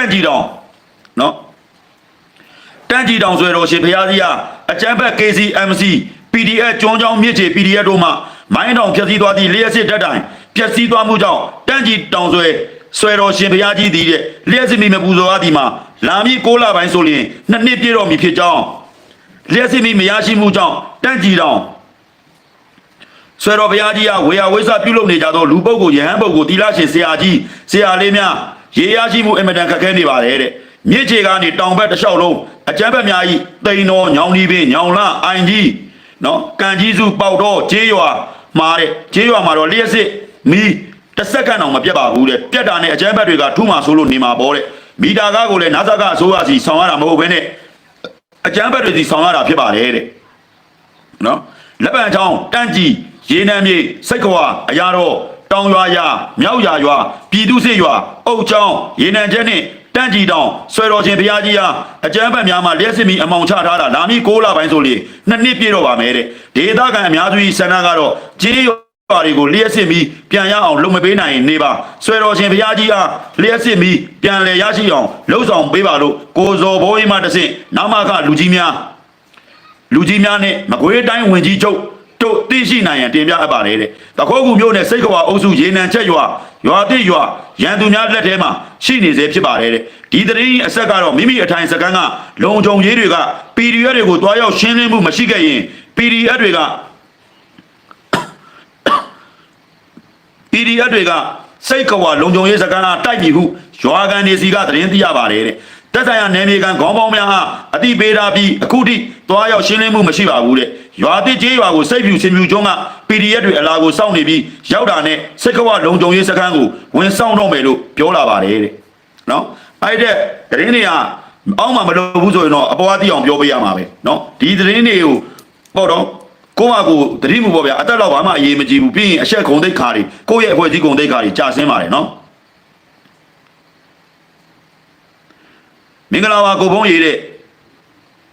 န့်ကြီးတောင်နော်တန့်ကြီးတောင်ဆွဲတော်ရှင်ဘုရားကြီးကအကျမ်းဖက် KCMC PDF ကျွန်းချောင်းမြစ်ချေ PDF တို့မှမိုင်းတောင်ဖြည့်ဆည်းသွားသည့်လျှက်စစ်တက်တိုင်ဖြည့်ဆည်းသွားမှုကြောင့်တန့်ကြီးတောင်ဆွဲဆွဲတော်ရှင်ဘုရားကြီးသည်တဲ့လျှက်စစ်မိမပူဇော်ရသည်မှာလာမည့်6လပိုင်းဆိုလျင်နှစ်နှစ်ပြည့်တော်မူဖြစ်ကြောင်းလျှက်စစ်မိမရရှိမှုကြောင့်တန့်ကြီးတောင်ဆွေတော်ဘုရားကြီးကဝေယဝိဆပြုလုပ်နေကြသောလူပုဂ္ဂိုလ်ယဟန်ပုဂ္ဂိုလ်တီလာရှင်ဆရာကြီးဆရာလေးများ ရေရရှိမှုအင်မတန်ခက်ခဲနေပါတယ်တဲ့မြစ်ချေကနေတောင်ဘက်တစ်လျှောက်လုံးအကျမ်းဘက်များကြီးတိန်တော်ညောင်ဒီပင်ညောင်လအိုင်ကြီးနော်ကန်ကြီးစုပေါက်တော့ဂျေးရွာမှာတဲ့ဂျေးရွာမှာတော့လျှက်စစ်မီးတစ်စက္ကန့်အောင်မပြတ်ပါဘူးတဲ့ပြတ်တာနဲ့အကျမ်းဘက်တွေကထူးမှဆိုလို့နေမှာပေါ့တဲ့မီတာကားကိုလည်းနာဇကအစိုးရစီဆောင်ရတာမဟုတ်ဘဲနဲ့အကျမ်းဘက်တွေစီဆောင်ရတာဖြစ်ပါတယ်တဲ့နော်လက်ပံချောင်းတန့်ကြီးရေနံမြေစိတ်ခွာအရာတော် တောင်ရွာရမြောက်ရွာရွာပြည်သူစစ်ရွာအုတ်ချောင်းရေနံကျဲနဲ့တန့်ကြီးတောင်ဆွဲတော်ချင်းဘုရားကြီးဟာအကျမ်းဖက်များမှာလျှက်စစ်မီအမောင်ချထားတာလာမီ6လပိုင်းဆိုလေနှစ်နှစ်ပြည့်တော့ပါမယ်တဲ့ဒေသခံအများစုကြီးဆန္ဒကတော့ကြေးရွာတွေကိုလျှက်စစ်မီပြန်ရအောင်လုပ်မပေးနိုင်ရင်နေပါဆွဲတော်ချင်းဘုရားကြီးဟာလျှက်စစ်မီပြန်လည်ရရှိအောင်လှုပ်ဆောင်ပေးပါလို့ကိုဇော်ဘိုးကြီးမှတဆင့်နောက်မှကလူကြီးများလူကြီးများနဲ့မကွေးတိုင်းဝင်ကြီးချုပ် တို့သိရှိနိုင်ရန်တင်ပြအပ်ပါတယ်တဲ့တခိုးကူမျိုးနဲ့စိတ်ကွာအုပ်စုရေနံချက်ရွာရွာတိရွာရန်သူများလက်ထဲမှာရှိနေစေဖြစ်ပါတယ်တဲ့ဒီတရင်အဆက်ကတော့မိမိအထိုင်စကန်ကလုံခြုံရေးတွေက PDF တွေကိုတွားရောက်ရှင်းလင်းမှုမရှိခဲ့ရင် PDF တွေက PDF တွေကစိတ်ကွာလုံခြုံရေးစကန်အားတိုက်ပြီဟုရွာကန်နေစီကသတင်းသိရပါတယ်တဲ့တက်ဆိုင်ရာနယ်မြေကန်ခေါင်းပေါင်းများဟာအတိပေးတာပြီးအခုထိသွားရောက်ရှင်းလင်းမှုမရှိပါဘူးတဲ့ ရွာတိကျေးရွာကိုစိတ်ဖြူစင်ဖြူကျွန်းက PDF တွေအလာကိုစောင့်နေပြီးရောက်တာနဲ့စိတ်ကွာလုံခြုံရေးစကန်ကိုဝင်ဆောင်တော့မယ်လို့ပြောလာပါတယ်တဲ့နော်အဲ့တဲ့သတင်းတွေကအောက်မှာမလုပ်ဘူးဆိုရင်တော့အပေါ်အသိအောင်ပြောပေးရမှာပဲနော်ဒီသတင်းတွေကိုပေါ့တော့ကိုယ့်ဟာကိုယ်တတိမှုပေါ့ဗျာအသက်တော့ဘာမှအရေးမကြီးဘူးပြီးရင်အဆက်ခုံတိတ်ခါတွေကိုယ့်ရဲ့အဖွဲ့အစည်းခုံတိတ်ခါတွေကြာဆင်းပါတယ်နော်မင်္ဂလာပါကိုဘုန်းရေးတဲ့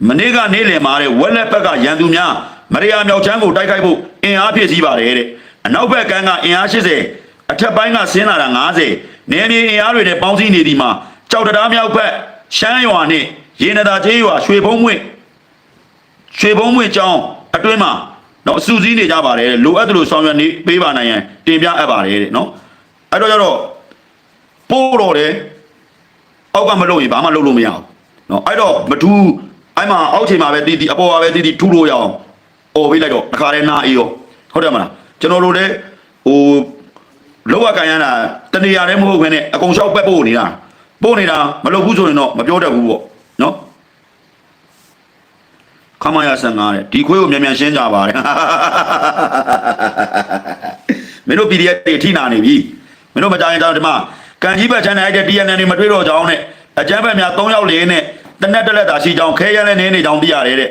မနေ့ကနေ့လယ်မှာတဲ့ဝက်လက်ဘက်ကရန်သူများ မရိယာမြောက်ချမ်းကိုတိုက်ခိုက်ဖို့အင်အားဖြည့်ဆည်းပါတယ်တဲ့အနောက်ဘက်ကန်းကအင်အား80အထက်ပိုင်းကဆင်းလာတာ90နယ်မြေအင်အားတွေနဲ့ပေါင်းစည်းနေဒီမှာကြောက်တရားမြောက်ဘက်ရှမ်းရွာနဲ့ရေနတာကျေးရွာရွှေဘုံမွင့်ရွှေဘုံမွေကျောင်းအတွင်းမှာနော်အစူစည်းနေကြပါတယ်လိုအပ်တယ်လို့ဆောင်ရွက်နေပေးပါနိုင်ရန်တင်ပြအပ်ပါတယ်တဲ့နော်အဲ့တော့ကျတော့ပို့တော့တယ်အောက်ကမလုပ်ရင်ဘာမှလုပ်လို့မရအောင်နော်အဲ့တော့မထူးအဲ့မှာအောက်ချိန်မှာပဲတီးတီးအပေါ်ပါပဲတီးတီးထူလို့ရအောင် အော်ပေးလိုက်တော့တစ်ခါတည်းနာအေးရောဟုတ်တယ်မလားကျွန်တော်တို့လည်းဟိုလောကကန်ရတာတနေရာတည်းမဟုတ်ဘဲနဲ့အကုန်လျှောက်ပက်ပို့နေတာပို့နေတာမလုပ်ဘူးဆိုရင်တော့မပြောတတ်ဘူးပေါ့နော်ခမရဆန်ကားတဲ့ဒီခွေးကိုမြန်မြန်ရှင်းကြပါတဲ့မင်းတို့ PDF တွေထိနာနေပြီမင်းတို့မကြရင်တော့ဒီမှာကန်ကြီးဘက်ချမ်းတဲ့ TNN တွေမတွေ့တော့ကြအောင်နဲ့အကျန်းဘက်များ၃ယောက်လေးနဲ့တနက်တက်လက်သာရှိကြောင်းခဲရလဲနေနေကြောင်းသိရတယ်တဲ့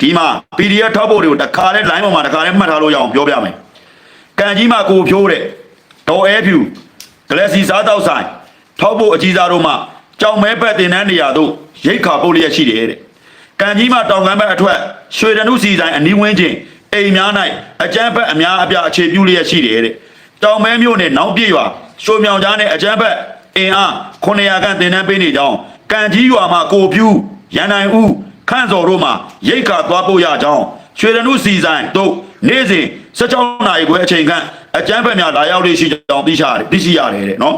ဒီမှာ PDF ထောက်ဖို့တွေကိုတခါတည်း line ပေါ်မှာတခါတည်းမှတ်ထားလို့ရအောင်ပြောပြမယ်ကန်ကြီးမှာကိုဖြိုးတဲ့ဒေါ်အဲဖြူဂလက်စီစားတော့ဆိုင်ထောက်ဖို့အကြီးစားတို့မှကြောင်မဲဘက်တင်တန်းနေရာတို့ရိတ်ခါပုတ်လျက်ရှိတယ်တဲ့ကံကြီးမှာတောင်ကမ်းဘက်အထွက်ရွှေတနုစီဆိုင်အနီးဝင်းချင်းအိမ်များ၌အကျန်းဘက်အများအပြားအခြေပြုလျက်ရှိတယ်တဲ့တောင်မဲမျိုးနဲ့နောက်ပြည့်ရွာရွှေမြောင်ကြားနဲ့အကျန်းဘက်အင်အား900ခန့်တင်တန်းပေးနေကြောင်းကံကြီးရွာမှာကိုပြူရန်နိုင်ဦး ခန့်စော်တို့မှာရိတ်ခါသွားပို့ရကြောင်းရွှေတနုစီဆိုင်တို့နေ့စဉ်16နာရီခွဲအချိန်ခန့်အကျန်းဘက်များလာရောက်လို့ရှိကြောင်းသိရှိရတယ်သိရှိရတယ်တဲ့နော်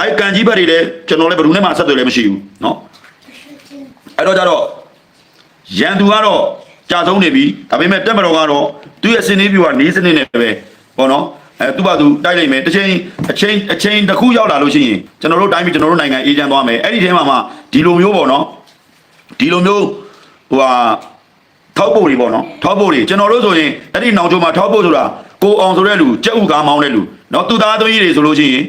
အဲကံကြီးဘက်တွေလည်းကျွန်တော်လည်းဘယ်သူနဲ့မှဆက်သွယ်လည်းမရှိဘူးနော်အဲ့တော့ကြတော့ရန်သူကတော့ကြာဆုံးနေပြီဒါပေမဲ့တက်မတော်ကတော့သူ့ရဲ့စင်းနေပြူကနေစနစ်နဲ့ပဲပေါ့နော်အဲသူ့ဘာသူတိုက်လိုက်မယ်တစ်ချိန်အချိန်အချိန်တစ်ခုရောက်လာလို့ရှိရင်ကျွန်တော်တို့တိုင်းပြည်ကျွန်တော်တို့နိုင်ငံအေဂျင့်သွားမယ်အဲ့ဒီထဲမှာမှဒီလိုမျိုးပေါ့နော် ဒီလိုမျိုးဟိုဟာထောက်ပို့တွေပေါ့နော်ထောက်ပို့တွေကျွန်တော်တို့ဆိုရင်အဲ့ဒီနောင်ကျုံမှာထောက်ပို့ဆိုတာကိုအောင်ဆိုတဲ့လူကြက်ဥကားမောင်းတဲ့လူနော်သူသားသမီးတွေဆိုလို့ရှိရင်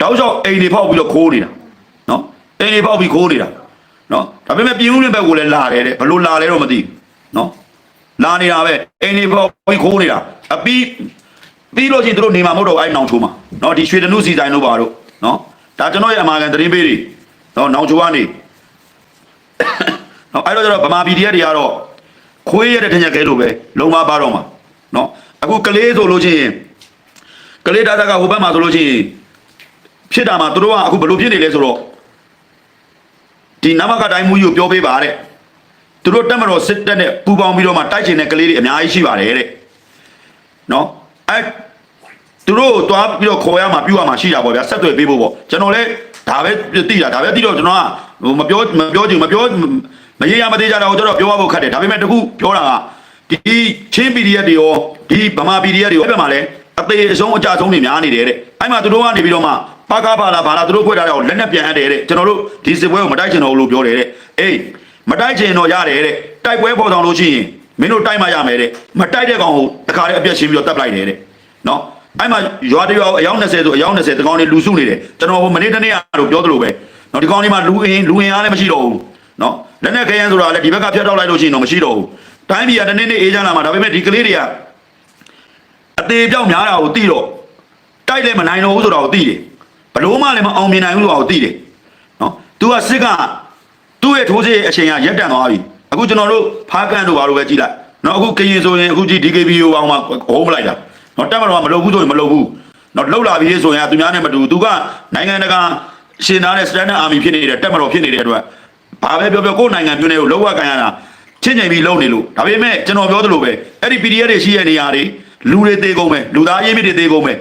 တောက်လျှောက်အိမ်တွေဖောက်ပြီးတော့ခိုးနေတာနော်အိမ်တွေဖောက်ပြီးခိုးနေတာနော်ဒါပေမဲ့ပြင်းဦးလင်းဘက်ကိုလည်းလာတယ်တဲ့ဘလို့လာလဲတော့မသိဘူးနော်လာနေတာပဲအိမ်နေပေါ်ပြီးခိုးနေတာအပြီးပြီးလို့ချင်းတို့နေမှာမဟုတ်တော့အဲ့နောင်ချိုးမှာနော်ဒီရွှေတနုစီဆိုင်တို့ပါတော့နော်ဒါကျွန်တော်ရဲ့အမာကန်သတင်းပေးတွေနော်နောင်ချိုးကနေ နော်အဲ့တော့ကျတော့ဗမာပြည်တရားတွေကတော့ခွေးရတဲ့ထင်ရခဲလို့ပဲလုံမပါတော့မှာနော်အခုကလေးဆိုလို့ချင်းကလေးဒါသကဟိုဘက်မှာဆိုလို့ချင်းဖြစ်တာမှာတို့ကအခုဘလို့ဖြစ်နေလဲဆိုတော့ဒီနမကတိုင်းမူကြီးကိုပြောပေးပါတဲ့သူတို့တက်မတော်စစ်တက်နဲ့ပူပေါင်းပြီးတော့မှတိုက်ချင်တဲ့ကလေးတွေအများကြီးရှိပါတယ်တဲ့နော်အဲသူတို့ကိုတွားပြီးတော့ခေါ်ရမှာပြုရမှာရှိတာပေါ့ဗျာဆက်သွယ်ပေးဖို့ပေါ့ကျွန်တော်လည်းဒါပဲသိတာဒါပဲသိတော့ကျွန်တော်က ဟိုမပြောမပြောချင်မပြောမရေရမသေးကြတာကိုကျွန်တော်ပြောရဖို့ခက်တယ်ဒါပေမဲ့တခုပြောတာကဒီချင်း PDF တွေရောဒီဗမာ PDF တွေရောအဲ့ဘက်မှာလည်းအသေးအဆုံးအကြဆုံးတွေများနေတယ်တဲ့အဲ့မှာသူတို့ကနေပြီးတော့မှပါကားပါလာပါလာသူတို့ဖွဲ့ထားတဲ့လက်နဲ့ပြန်အပ်တယ်တဲ့ကျွန်တော်တို့ဒီစစ်ပွဲကိုမတိုက်ချင်တော့ဘူးလို့ပြောတယ်တဲ့အေးမတိုက်ချင်တော့ရတယ်တဲ့တိုက်ပွဲပေါ်ဆောင်လို့ရှိရင်မင်းတို့တိုက်မှရမယ်တဲ့မတိုက်တဲ့ကောင်ကိုတခါတည်းအပြက်ရှင်းပြီးတော့တပ်ပလိုက်တယ်တဲ့နော်အဲ့မှာရွာတရွာအယောက်20ဆိုအယောက်20တကောင်တွေလူစုနေတယ်ကျွန်တော်ဟိုမနေ့တနေ့ကတော့ပြောသလိုပဲ နော်ဒီကောင်တွေမှာလူအင်းလူအင်အားလည်းမရှိတော့ဘူးနော်လက်နဲ့ခရမ်းဆိုတာလည်းဒီဘက်ကဖျက်တော့လိုက်လို့ရှိရင်တော့မရှိတော့ဘူးတိုင်းပြည်ကတနေ့နေ့အေးချမ်းလာမှာဒါပေမဲ့ဒီကလေးတွေကအသေးပြောက်များတာကိုသိတော့တိုက်လည်းမနိုင်တော့ဘူးဆိုတာကိုသိတယ်ဘလို့မှလည်းမအောင်မြင်နိုင်ဘူးဆိုတာကိုသိတယ်နော် तू ကစစ်ကသူ့ရဲ့ထိုးစစ်ရဲ့အချိန်ကရက်တန့်သွားပြီအခုကျွန်တော်တို့ဖားကန်တို့ဘာလို့ပဲကြည့်လိုက်နော်အခုကရင်ဆိုရင်အခုကြည့် DKB ကိုပေါင်းမှာဟိုးမလိုက်တာနော်တက်မတော်ကမလုပ်ဘူးဆိုရင်မလုပ်ဘူးနော်လှုပ်လာပြီဆိုရင်သူများနဲ့မတူ तू ကနိုင်ငံတကာ ရှင်သားတဲ့ standard army ဖြစ်နေတဲ့တက်မတော်ဖြစ်နေတဲ့အတွက်ဘာပဲပြောပြောကိုယ်နိုင်ငံပြည်နယ်ကိုလောက်ဝကန်ရတာချင်းချင်းပြီးလုံနေလို့ဒါပေမဲ့ကျွန်တော်ပြောသလိုပဲအဲ့ဒီ PDF တွေရှိတဲ့နေရာတွေလူတွေသေးကုန်မယ်လူသားရင်းမြစ်တွေသေးကုန်မယ်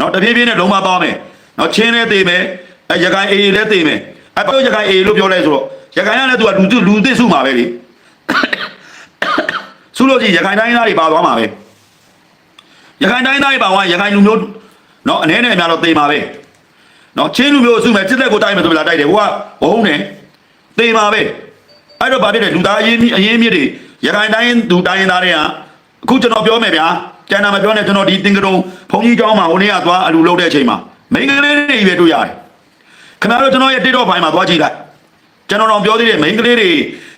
နော်တပြေးပြေးနဲ့လုံးမသွားမယ်နော်ချင်းလည်းသေးမယ်အဲရခိုင်အေးလည်းသေးမယ်အဲပြောရခိုင်အေးလို့ပြောလဲဆိုတော့ရခိုင်ကလည်းသူကလူလူသစ်စုမှာပဲလေစုလို့ကြည့်ရခိုင်တိုင်းသားတွေပါသွားမှာပဲရခိုင်တိုင်းသားတွေပါသွားရခိုင်လူမျိုးနော်အနေနဲ့အများတော့သေမှာပဲ နော်ချင်းလူမျိုးစုမယ်စစ်သက်ကိုတိုက်မယ်ဆိုပြီးလာတိုက်တယ်ဟိုကဘုံနဲ့သေပါပဲအဲ့တော့ဗာဖြစ်တယ်လူသားအရင်အရင်မြစ်တွေရခိုင်တိုင်းလူတိုင်းရင်သားတွေကအခုကျွန်တော်ပြောမယ်ဗျာကျန်တာမပြောနဲ့ကျွန်တော်ဒီတင်ကတုံဘုံကြီးကျောင်းမှာဟိုနေ့ကသွားအလူလုပ်တဲ့အချိန်မှာမိန်းကလေးတွေပဲတွေ့ရတယ်ခင်ဗျားတို့ကျွန်တော်ရဲ့ TikTok ဘိုင်းမှာသွားကြည့်လိုက်ကျွန်တော်တော့ပြောသေးတယ်မိန်းကလေးတွေ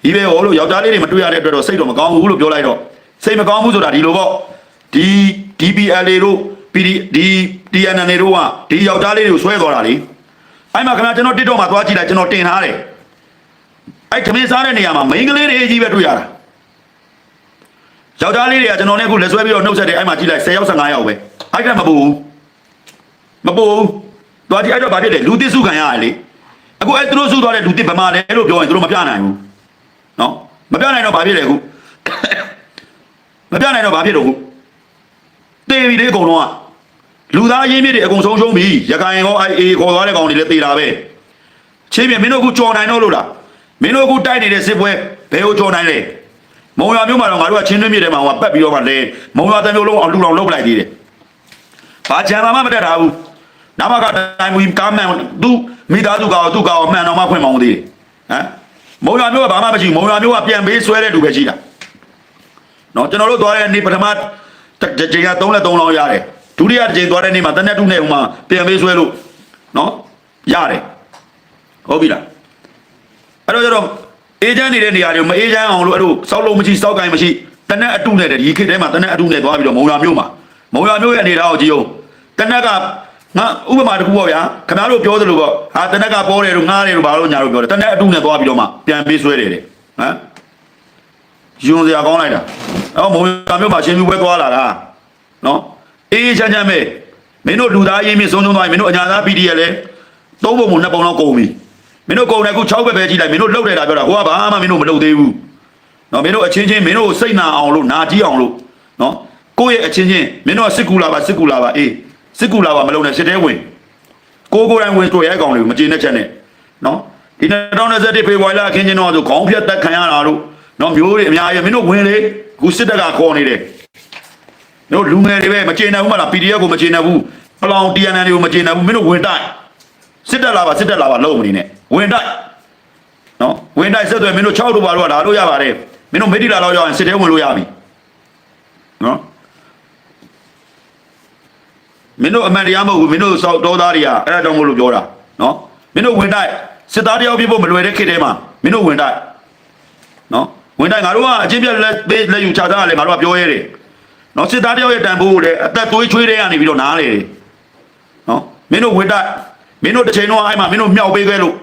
ဒီပဲဟောလို့ယောက်ျားလေးတွေမတွေ့ရတဲ့အတွက်တော့စိတ်တော့မကောင်းဘူးလို့ပြောလိုက်တော့စိတ်မကောင်းဘူးဆိုတာဒီလိုပေါ့ဒီ DPLA တို့ PD ဒီ TNN တို့ကဒီယောက်ျားလေးတွေကိုဆွဲသွားတာလေအဲ့မှာခင်ဗျားကျွန်တော် TikTok မှာသွားကြည့်လိုက်ကျွန်တော်တင်ထားတယ်အဲ့ခမင်းစားတဲ့နေရာမှာမိန်းကလေးတွေကြီးပဲတွေ့ရတာယောက်ျားလေးတွေကကျွန်တော်နဲ့အခုလက်ဆွဲပြီးတော့နှုတ်ဆက်တယ်အဲ့မှာကြည့်လိုက်10ယောက်15ယောက်ပဲအဲ့ကမပူဘူးမပူဘူးသွားကြည့်အဲ့တော့ဗာဖြစ်တယ်လူသစ်စုခံရတယ်လေအခုအဲ့သူတို့စုသွားတဲ့လူသစ်ဗမာလဲလို့ပြောရင်သူတို့မပြနိုင်ဘူးနော်မပြနိုင်တော့ဗာဖြစ်တယ်အခုမပြနိုင်တော့ဗာဖြစ်တော့ခုတေပြီလေအကုန်လုံးက လူသားရင်းမြစ်တွေအကုန်ဆုံးရှုံးပြီရခိုင်ရောအဲ့အေခေါ်သွားတဲ့ကောင်တွေလည်းတေတာပဲချင်းပြမင်းတို့အခုကြော်နိုင်တော့လို့လားမင်းတို့အခုတိုက်နေတဲ့စစ်ပွဲဘယ်ကိုကြော်နိုင်လဲမုံရွာမြို့မှာတော့ငါတို့ကချင်းတွင်းမြစ်ထဲမှာဟိုပတ်ပြီးတော့မှလဲမုံရွာတမျိုးလုံးအောင်လူလောင်လုပ်ပလိုက်သေးတယ်ဘာဂျန်မာမမတက်တာဘူးနာမကတိုင်းမူကားမှန်သူမိသားစုကောင်သူကောင်မှန်တော့မှဖွင့်မအောင်သေးတယ်ဟမ်မုံရွာမြို့ကဘာမှမရှိဘူးမုံရွာမြို့ကပြန်ပေးဆွဲတဲ့လူပဲရှိတာနော်ကျွန်တော်တို့သွားတဲ့နေ့ပထမချိန်က3လက်3လောင်းရတယ် ဒုတိယချိန်သွားတဲ့နေ့မှာတနက်တုနဲ့ဥမာပြန်ပေးဆွဲလို့နော်ရတယ်ဟုတ်ပြီလားအဲ့တော့ကျတော့အေဂျင့်နေတဲ့နေရာတွေမအေဂျင့်အောင်လို့အဲ့လိုစောက်လုံးမရှိစောက်ကိုင်းမရှိတနက်အတုနဲ့ဒီခေတ်ထဲမှာတနက်အတုနဲ့သွားပြီးတော့မုံရွာမြို့မှာမုံရွာမြို့ရဲ့အနေထားကိုကြည့်အောင်တနက်ကငါဥပမာတစ်ခုပေါ့ဗျာခင်ဗျားတို့ပြောသလိုပေါ့ဟာတနက်ကပေါ်တယ်လို့ငားတယ်လို့ဘာလို့ညာလို့ပြောတယ်တနက်အတုနဲ့သွားပြီးတော့မှပြန်ပေးဆွဲတယ်တဲ့ဟမ်ယွန်စရာကောင်းလိုက်တာအော်မုံရွာမြို့မှာရှင်ပြပွဲသွားလာတာနော် အေးချမ်းချမ်းပဲမင်းတို့လူသားရင်းမြစ်ဆုံးဆုံးသွားရင်မင်းတို့အညာသား PDF လဲသုံးပုံပုံနှစ်ပုံလောက်ကုန်ပြီမင်းတို့ကုန်တယ်အခု6ဘက်ပဲကြည့်လိုက်မင်းတို့လှုပ်တယ်လားပြောတာဟိုကဘာမှမင်းတို့မလှုပ်သေးဘူးနော်မင်းတို့အချင်းချင်းမင်းတို့စိတ်နာအောင်လို့နာကြီးအောင်လို့နော်ကိုယ့်ရဲ့အချင်းချင်းမင်းတို့ကစစ်ကူလာပါစစ်ကူလာပါအေးစစ်ကူလာပါမလုပ်နဲ့စစ်တဲဝင်ကိုကိုယ်တိုင်ဝင်တွေ့ရဲကောင်တွေကိုမကျေနပ်ချက်နဲ့နော်ဒီ2021ဖေဖော်ဝါရီလအခင်းချင်းတော့ဆိုခေါင်းဖြတ်တက်ခံရတာတို့နော်မျိုးတွေအများကြီးမင်းတို့ဝင်လေခုစစ်တပ်ကခေါ်နေတယ် တို့လူငယ်တွေပဲမကျေနပ်ဘူးမလား PDF ကိုမကျေနပ်ဘူးပလောင် TNN တွေကိုမကျေနပ်ဘူးမင်းတို့ဝင်တိုက်စစ်တပ်လာပါစစ်တပ်လာပါလုံးမနေနဲ့ဝင်တိုက်နော်ဝင်တိုက်ဆက်သွယ်မင်းတို့6တို့ပါတော့လာလို့ရပါတယ်မင်းတို့မေဒီလာတော့ရရင်စစ်တဲဝင်လို့ရပြီနော်မင်းတို့အမှန်တရားမဟုတ်ဘူးမင်းတို့စောက်တော်သားတွေကအဲ့ဒါကြောင့်မလို့ပြောတာနော်မင်းတို့ဝင်တိုက်စစ်သားတယောက်ပြဖို့မလွယ်တဲ့ခေတ်ထဲမှာမင်းတို့ဝင်တိုက်နော်ဝင်တိုက်ငါတို့ကအချင်းပြက်လက်ပေးလက်ယူချတာလည်းငါတို့ကပြောရဲတယ် နော်စစ်သားတယောက်ရဲ့တန်ဖိုးကိုလည်းအသက်သွေးချွေးတဲ့ကနေပြီးတော့နားလေတယ်နော်မင်းတို့ဝင်တိုက်မင်းတို့တစ်ချိန်တော့အဲ့မှာမင်းတို့မြောက်ပေးခဲ့လို့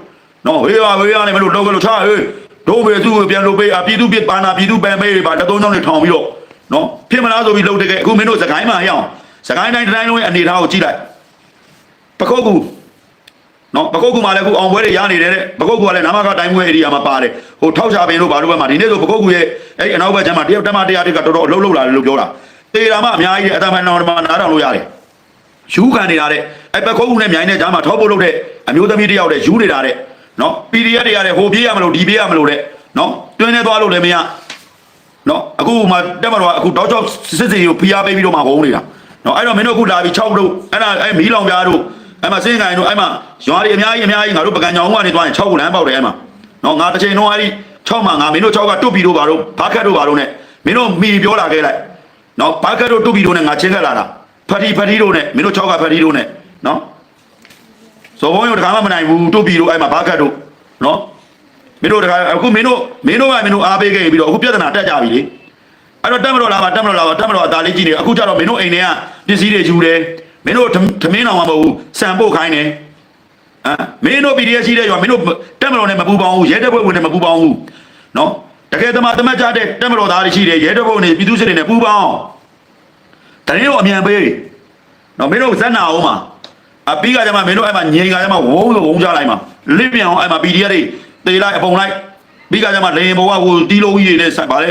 နော်ဝေးပါဝေးရနေမင်းတို့လောက်ခဲ့လို့ချဟေးတို့ပဲသူ့ကိုပြန်လို့ပေးအပြည်သူပြည်ပါနာပြည်သူပန်ပေးတွေပါတသုံးချောင်းတွေထောင်ပြီးတော့နော်ဖြစ်မလားဆိုပြီးလှုပ်တကယ်အခုမင်းတို့စကိုင်းမှာရအောင်စကိုင်းတိုင်းတိုင်းလုံးရဲ့အနေထားကိုကြည့်လိုက်ပခုတ်ကူနော်ပကုတ်ကူမှာလည်းခုအောင်ပွဲတွေရနေတယ်တဲ့ပကုတ်ကူကလည်းနာမကတိုင်းပွဲဧရိယာမှာပါတယ်ဟိုထောက်ချပင်တို့ဘာလို့ပဲမှာဒီနေ့ဆိုပကုတ်ကူရဲ့အဲ့ဒီအနောက်ဘက်ကျမ်းမှာတယောက်တက်မတရားတွေကတော်တော်အလုံးလုံးလာတယ်လို့ပြောတာ တေတာမှအများကြီးတဲ့အတမန်တော်မှာနားထောင်လို့ရတယ်ယူခံနေတာတဲ့အဲ့ပကုတ်ကူနဲ့မြိုင်နဲ့ဂျာမှာထောက်ဖို့လုပ်တဲ့အမျိုးသမီးတယောက်တဲ့ယူနေတာတဲ့နော် PDF တွေရတယ်ဟိုပြေးရမလို့ဒီပြေးရမလို့တဲ့နော်တွင်းနေသွားလို့လည်းမရနော်အခုမှတက်မတော်ကအခုတောက်ချောက်စစ်စစ်ကိုဖိအားပေးပြီးတော့မှဟုံးနေတာနော်အဲ့တော့မင်းတို့အခုလာပြီး6တို့အဲ့ဒါအဲ့မီးလောင်ပြားတို့အဲ့မှာစင်းကိုင်တို့အဲ့မှာရွာတွေအများကြီးအများကြီးငါတို့ပကံကြောင်ကနေသွားရင်6ခုလမ်းပေါက်တယ်အဲ့မှာနော်ငါတစ်ချိန်တော့အဲ့ဒီ6မှာငါမင်းတို့6ကတွတ်ပြီးတို့ပါတို့ဘာခတ်တို့ပါတို့ ਨੇ မင်းတို့မိပြောလာခဲ့လိုက် နော်ဘာကတ်တို့တူပီတို့နဲ့ငါချင်းကက်လာတာဖတီဖတီတို့နဲ့မင်းတို့ချောက်ကဖတီတို့နဲ့နော်ဇော်ဘုံရောတခါမှမနိုင်ဘူးတူပီတို့အဲ့မှာဘာကတ်တို့နော်မင်းတို့တခါအခုမင်းတို့မင်းတို့ကမင်းတို့အားပေးခဲ့ပြီးတော့အခုပြဿနာတက်ကြပြီလေအဲ့တော့တက်မလို့လာပါတက်မလို့လာပါတက်မလို့အသာလေးကြည့်နေအခုကျတော့မင်းတို့အိမ်ထဲကပစ္စည်းတွေယူတယ်မင်းတို့သမင်းတော်မှာမဟုတ်ဘူးစံပို့ခိုင်းတယ်ဟမ်မင်းတို့ PDF ရှိတဲ့ရွာမင်းတို့တက်မလို့နဲ့မပူပေါင်းဘူးရဲတပ်ဖွဲ့ဝင်နဲ့မပူပေါင်းဘူးနော် တကယ်တမတမတ်ကြတဲ့တက်မတော်သားတွေရှိတယ်ရဲတပ်ဖွဲ့တွေပြည်သူစစ်တွေနဲ့ပူးပေါင်းတရင်တော့အမြန်ပေးနော်မင်းတို့ဇက်နာအောင်မှာအပြီးကကြမှာမင်းတို့အဲ့မှာငြိမ်ကကြမှာဝုန်းဆိုဝုန်းကြလိုက်မှာလစ်ပြန်အောင်အဲ့မှာ PDF တွေတေးလိုက်အပုံလိုက်ပြီးကကြမှာလေရင်ဘဝကိုတီးလုံးကြီးတွေနဲ့ဆက်ပါလေ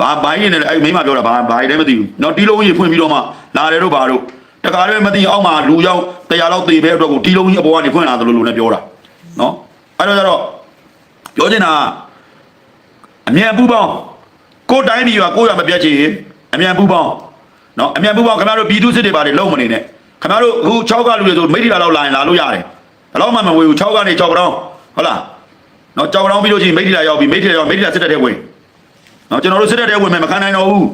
ဘာဘိုင်းနေတယ်အဲ့မိမပြောတာဘာဘာလည်းမသိဘူးနော်တီးလုံးကြီးဖွင့်ပြီးတော့မှလာတယ်တို့ဘာတို့တခါတည်းမသိအောင်မှာလူရောက်တရားလောက်တေးပဲအတွက်ကိုတီးလုံးကြီးအပေါ်ကနေဖွင့်လာတယ်လို့လူနဲ့ပြောတာနော်အဲ့တော့ကျတော့ပြောချင်တာက အမြန်ပူပေါင်းကိုတိုင်းပြည်ကကိုရမပြတ်ချင်အမြန်ပူပေါင်းနော်အမြန်ပူပေါင်းခင်ဗျားတို့ပြည်သူစစ်တွေပါတယ်လုံးမနေနဲ့ခင်ဗျားတို့အခု6ကလူတွေဆိုမိထီလာလောက်လာရင်လာလို့ရတယ်ဘယ်တော့မှမဝေဘူး6ကနေ6ကောင်ဟုတ်လားနော်6ကောင်ပြီးလို့ချင်းမိထီလာရောက်ပြီမိထီလာရောက်မိထီလာစစ်တပ်တွေဝင်နော်ကျွန်တော်တို့စစ်တပ်တွေဝင်မယ်မခံနိုင်တော့ဘူး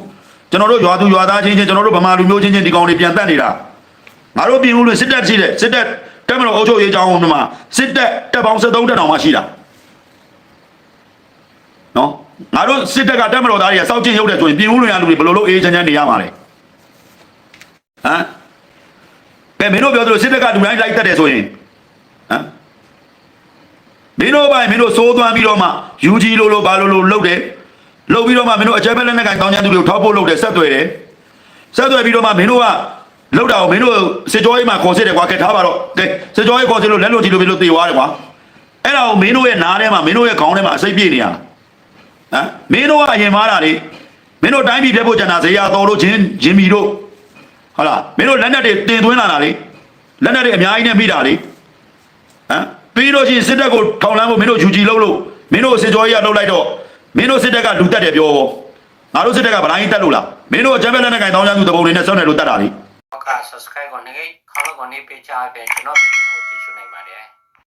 ကျွန်တော်တို့ရွာသူရွာသားချင်းချင်းကျွန်တော်တို့ဗမာလူမျိုးချင်းချင်းဒီကောင်တွေပြန်တက်နေတာငါတို့ပြင်ဦးလို့စစ်တပ်ရှိတယ်စစ်တပ်တက်မလို့အုပ်ချုပ်ရေးကြောင်းဟိုမှာစစ်တပ်တပ်ပေါင်း73တက်တောင်မှရှိတာ နော်ငါတို့စစ်တပ်ကတက်မလို့သားတွေကစောက်ချင်းရုပ်တယ်ဆိုရင်ပြင်ဦးလို့ရလူတွေဘယ်လိုလုပ်အေးချမ်းချမ်းနေရမှာလဲဟမ်ကဲမင်းတို့ပြောသလိုစစ်တပ်ကလူတိုင်းလိုက်တက်တယ်ဆိုရင်ဟမ်မင်းတို့ပိုင်းမင်းတို့စိုးသွမ်းပြီးတော့မှ UG လို့လို့ဘာလို့လို့လုပ်တယ်လှုပ်ပြီးတော့မှမင်းတို့အကြမ်းဖက်လက်နက်ကိုင်တောင်းကြသူတွေကိုထောက်ဖို့လုပ်တယ်ဆက်သွယ်တယ်ဆက်သွယ်ပြီးတော့မှမင်းတို့ကလှုပ်တာကိုမင်းတို့စစ်ကြောရေးမှာခေါ်စစ်တယ်ကွာကဲထားပါတော့ကဲစစ်ကြောရေးခေါ်စစ်လို့လက်လို့ကြည့်လို့မင်းတို့တေသွားတယ်ကွာအဲ့ဒါကိုမင်းတို့ရဲ့နားထဲမှာမင်းတို့ရဲ့ခေါင်းထဲမှာအစိတ်ပြေးနေရတာ ဟမ်မင်းတို့ကအရင်မားတာလေမင်းတို့တိုင်းပြည်ပြဖို့ကြံတာဇေယျတော်တို့ချင်းဂျင်မီတို့ဟုတ်လားမင်းတို့လက်နက်တွေတင်သွင်းလာတာလေလက်နက်တွေအများကြီးနဲ့မိတာလေဟမ်ပြီးတော့ချင်းစစ်တပ်ကိုထောင်လန်းဖို့မင်းတို့ယူကြည်လို့လို့မင်းတို့စစ်ကြောရေးကလှုပ်လိုက်တော့မင်းတို့စစ်တပ်ကလူတက်တယ်ပြောငါတို့စစ်တပ်ကဗလိုင်းတက်လို့လားမင်းတို့အကြမ်းဖက်လက်နက်ကိုင်တောင်းကြသူတပုံတွေနဲ့စောင့်နေလို့တက်တာလေဟုတ်ကဲ့ subscribe ကိုနေခေါင်းကိုနေပေးချပေးကျွန်တော်ဗီဒီယို